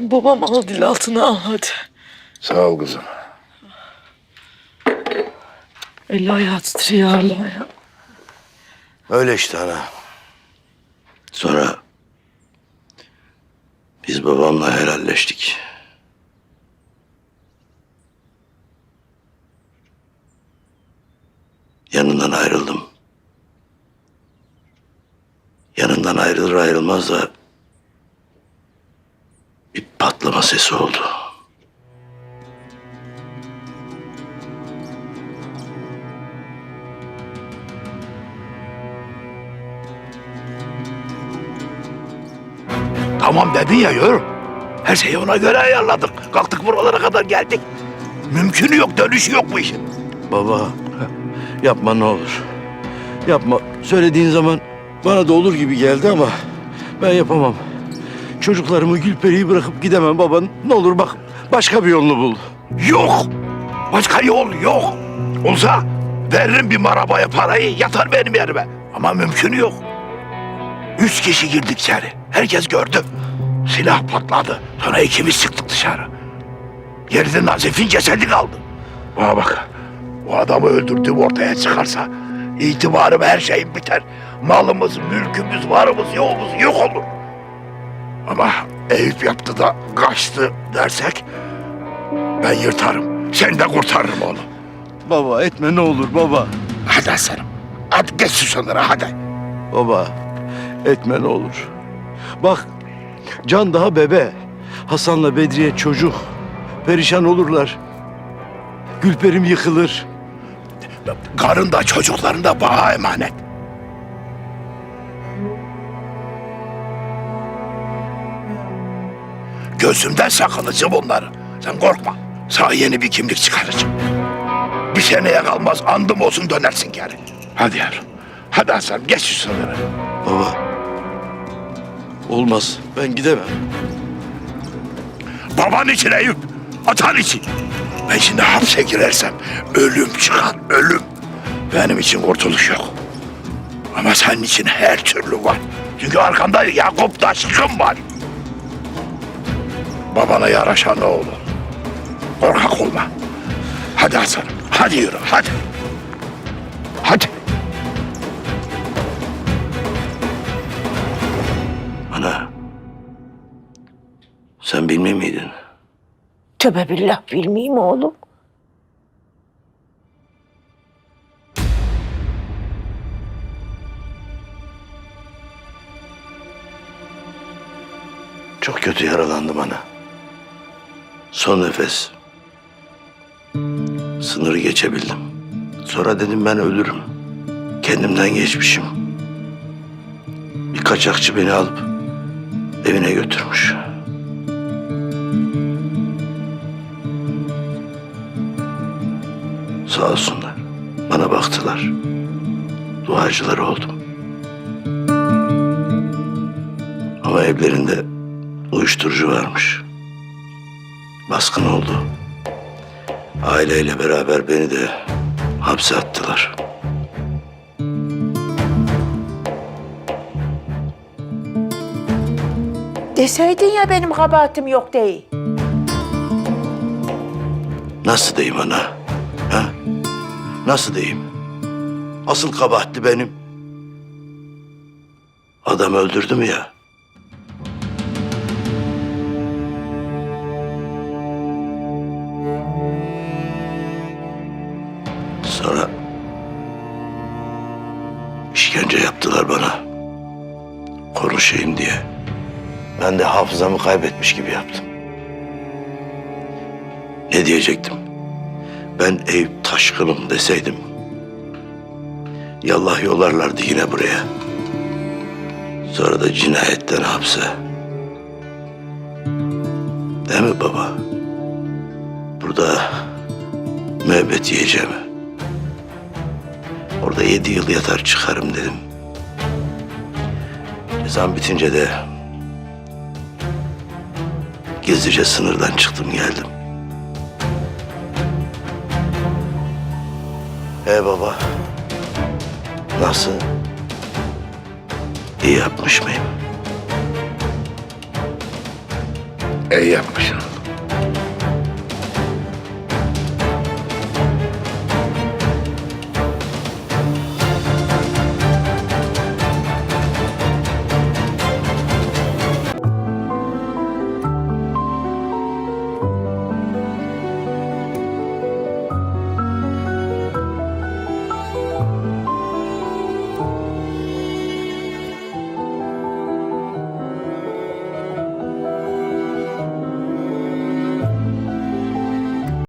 Babam al dil altına al hadi. Sağ ol kızım. Eli ayağı titriyor hala ya. Öyle işte ana. Sonra biz babamla helalleştik. Yanından ayrıldım. Yanından ayrılır ayrılmaz da bir patlama sesi oldu. Tamam dedin ya yorum. Her şeyi ona göre ayarladık. Kalktık buralara kadar geldik. Mümkünü yok, dönüşü yok bu işin. Baba yapma ne olur. Yapma. Söylediğin zaman bana da olur gibi geldi ama ben yapamam. Çocuklarımı Gülperi'yi bırakıp gidemem baba. Ne olur bak başka bir yolunu bul. Yok. Başka yol yok. Olsa veririm bir arabaya parayı yatar benim yerime. Ama mümkünü yok. Üç kişi girdik içeri. Herkes gördü. Silah patladı. Sonra ikimiz çıktık dışarı. Geride Nazif'in cesedi kaldı. Bana bak. O adamı öldürdüğüm ortaya çıkarsa itibarım her şeyim biter. Malımız, mülkümüz, varımız, yoğumuz yok olur. Ama Eyüp yaptı da kaçtı dersek ben yırtarım. Sen de kurtarırım onu. Baba etme ne olur baba. Hadi aslanım. Hadi geç sınırı hadi. Baba etme ne olur. Bak Can daha bebe. Hasan'la Bedriye çocuk. Perişan olurlar. Gülperim yıkılır. Karın da çocukların da bana emanet. Gözümden sakınacağım onları. Sen korkma. Sana yeni bir kimlik çıkaracağım. Bir seneye kalmaz andım olsun dönersin geri. Hadi yavrum. Hadi Hasan geç şu sınırı. Baba olmaz ben gidemem. Baban için Eyüp. Atan için. Ben şimdi hapse girersem ölüm çıkar ölüm. Benim için kurtuluş yok. Ama senin için her türlü var. Çünkü arkanda Yakup Taşkın var. Babana yaraşan olur. Korkak olma. Hadi Hasan. Hadi yürü hadi. Hadi. Ana sen bilmiyor miydin? Tövbe billah bilmeyeyim oğlum. Çok kötü yaralandım ana. Son nefes. Sınırı geçebildim. Sonra dedim ben ölürüm. Kendimden geçmişim. Bir kaçakçı beni alıp evine götürmüş. Sağ olsunlar. Bana baktılar. Duacıları oldum. Ama evlerinde uyuşturucu varmış. Baskın oldu. Aileyle beraber beni de hapse attılar. Deseydin ya benim kabahatim yok değil. Nasıl diyeyim ana? Ha? Nasıl diyeyim? Asıl kabahatli benim. Adam öldürdüm ya. Yaptılar bana. Konuşayım diye. Ben de hafızamı kaybetmiş gibi yaptım. Ne diyecektim? Ben Eyüp Taşkın'ım deseydim. Yallah yollarlardı yine buraya. Sonra da cinayetten hapse. Değil mi baba? Burada müebbet yiyeceğim. Orada yedi yıl yatar çıkarım dedim. Cezam bitince de gizlice sınırdan çıktım geldim. E baba. Nasıl? İyi yapmış mıyım? İyi yapmışsın.